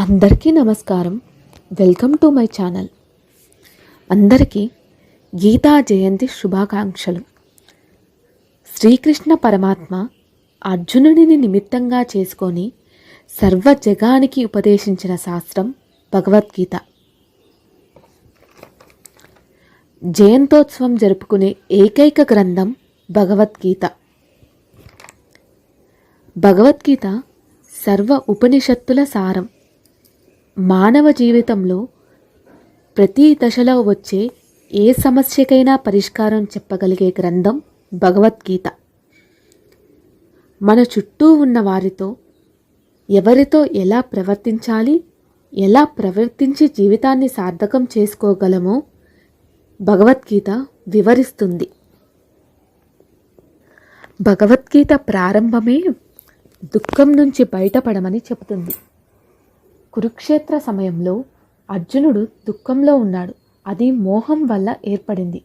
అందరికీ నమస్కారం. Welcome to my channel. అందరికీ గీతా జయంతి శుభాకాంక్షలు. శ్రీకృష్ణ పరమాత్మ అర్జునుడిని నిమిత్తంగా చేసుకొని సర్వ జగానికి ఉపదేశించిన శాస్త్రం భగవద్గీత. జయంతోత్సవం జరుపుకునే ఏకైక గ్రంథం భగవద్గీత. భగవద్గీత సర్వ ఉపనిషత్తుల సారం. మానవ జీవితంలో ప్రతి దశలో వచ్చే ఏ సమస్యకైనా పరిష్కారం చెప్పగలిగే గ్రంథం భగవద్గీత. మన చుట్టూ ఉన్న వారితో ఎవరితో ఎలా ప్రవర్తించాలి ఎలా ప్రవర్తించి జీవితాన్ని సార్థకం చేసుకోగలమో భగవద్గీత వివరిస్తుంది. భగవద్గీత ప్రారంభమే దుఃఖం నుంచి బయటపడమని చెబుతుంది. కురుక్షేత్ర సమయంలో అర్జునుడు దుఃఖంలో ఉన్నాడు. అది మోహం వల్ల ఏర్పడింది.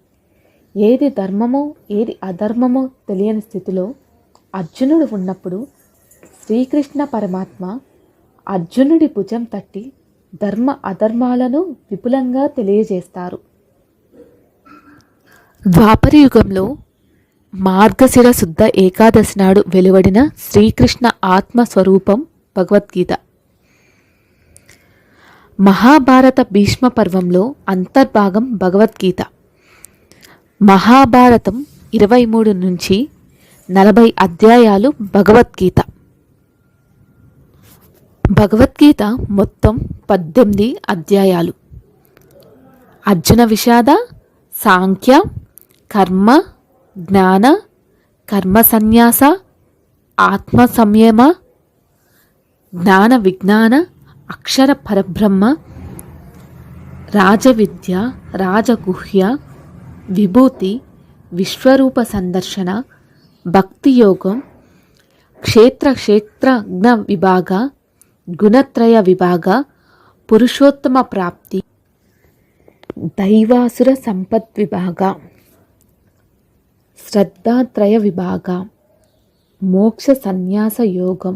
ఏది ధర్మమో ఏది అధర్మమో తెలియని స్థితిలో అర్జునుడు ఉన్నప్పుడు శ్రీకృష్ణ పరమాత్మ అర్జునుడి భుజం తట్టి ధర్మ అధర్మాలను విపులంగా తెలియజేస్తారు. ద్వాపర యుగంలో మార్గశిర శుద్ధ ఏకాదశి నాడు వెలువడిన శ్రీకృష్ణ ఆత్మస్వరూపం భగవద్గీత. మహాభారత భీష్మ పర్వంలో అంతర్భాగం భగవద్గీత. మహాభారతం ఇరవై మూడు నుంచి నలభై అధ్యాయాలు భగవద్గీత. భగవద్గీత మొత్తం పద్దెనిమిది అధ్యాయాలు. అర్జున విషాద సాంఖ్య కర్మ జ్ఞాన కర్మ సన్యాస ఆత్మ సంయమ జ్ఞాన విజ్ఞాన అక్షర పరబ్రహ్మ రాజవిద్య రాజగుహ్య విభూతి విశ్వరూప సందర్శన భక్తియోగం క్షేత్ర క్షేత్రజ్ఞ విభాగ గుణత్రయ విభాగ పురుషోత్తమ ప్రాప్తి దైవాసుర సంపద్ విభాగ శ్రద్ధాత్రయ విభాగ మోక్ష సన్యాస యోగం.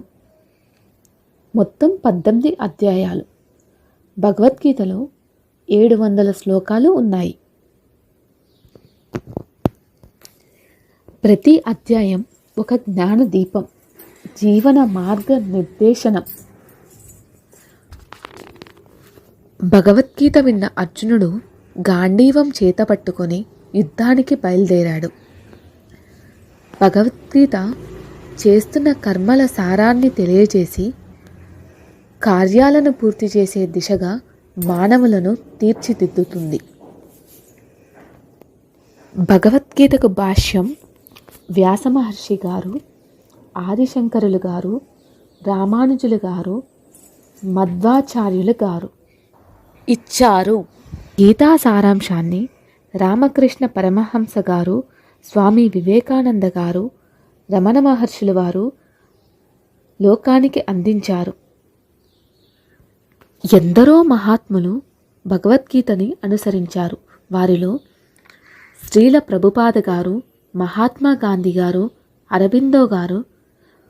మొత్తం పద్దెనిమిది అధ్యాయాలు. భగవద్గీతలో ఏడు వందల శ్లోకాలు ఉన్నాయి. ప్రతి అధ్యాయం ఒక జ్ఞాన దీపం జీవన మార్గ నిర్దేశనం. భగవద్గీత విన్న అర్జునుడు గాంధీవం చేత పట్టుకొని యుద్ధానికి బయలుదేరాడు. భగవద్గీత చేస్తున్న కర్మల సారాన్ని తెలియజేసి కార్యాలను పూర్తి చేసే దిశగా మానవులను తీర్చిదిద్దుతుంది. భగవద్గీతకు భాష్యం వ్యాసమహర్షి గారు ఆదిశంకరులు గారు రామానుజులు గారు మధ్వాచార్యులు గారు ఇచ్చారు. గీతా సారాంశాన్ని రామకృష్ణ పరమహంస గారు స్వామి వివేకానంద గారు రమణ మహర్షులు వారు లోకానికి అందించారు. ఎందరో మహాత్ములు భగవద్గీతని అనుసరించారు. వారిలో శ్రీల ప్రభుపాద గారు మహాత్మా గాంధీ గారు అరబిందో గారు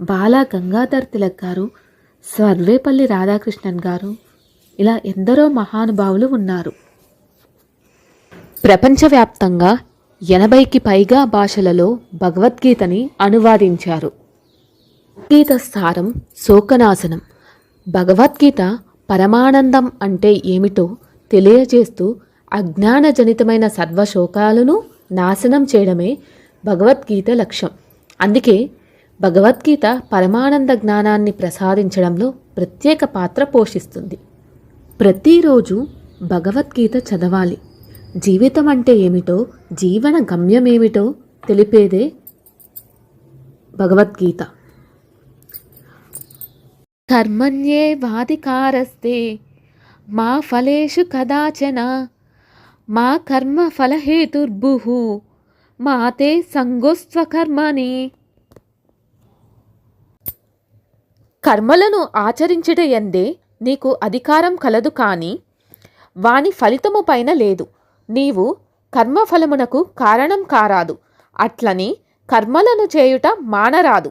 బాలా గంగాధర్ తిలక్ గారు సర్వేపల్లి రాధాకృష్ణన్ గారు ఇలా ఎందరో మహానుభావులు ఉన్నారు. ప్రపంచవ్యాప్తంగా ఎనభైకి పైగా భాషలలో భగవద్గీతని అనువాదించారు. గీత సారం శోకనాశనం. భగవద్గీత పరమానందం అంటే ఏమిటో తెలియజేస్తూ అజ్ఞానజనితమైన సర్వశోకాలను నాశనం చేయడమే భగవద్గీత లక్ష్యం. అందుకే భగవద్గీత పరమానంద జ్ఞానాన్ని ప్రసాదించడంలో ప్రత్యేక పాత్ర పోషిస్తుంది. ప్రతిరోజు భగవద్గీత చదవాలి. జీవితం అంటే ఏమిటో జీవన గమ్యమేమిటో తెలిపేదే భగవద్గీత. కర్మణ్యే వాధికారస్తే. మా ఫలేషు కదాచన మా కర్మ ఫలహేతుర్భు మాతే సంగోస్త్వకర్మని కర్మలను ఆచరించుట ఎందే నీకు అధికారం కలదు కానీ వాని ఫలితము పైన లేదు. నీవు కర్మఫలమునకు కారణం కారాదు. అట్లని కర్మలను చేయుట మానరాదు.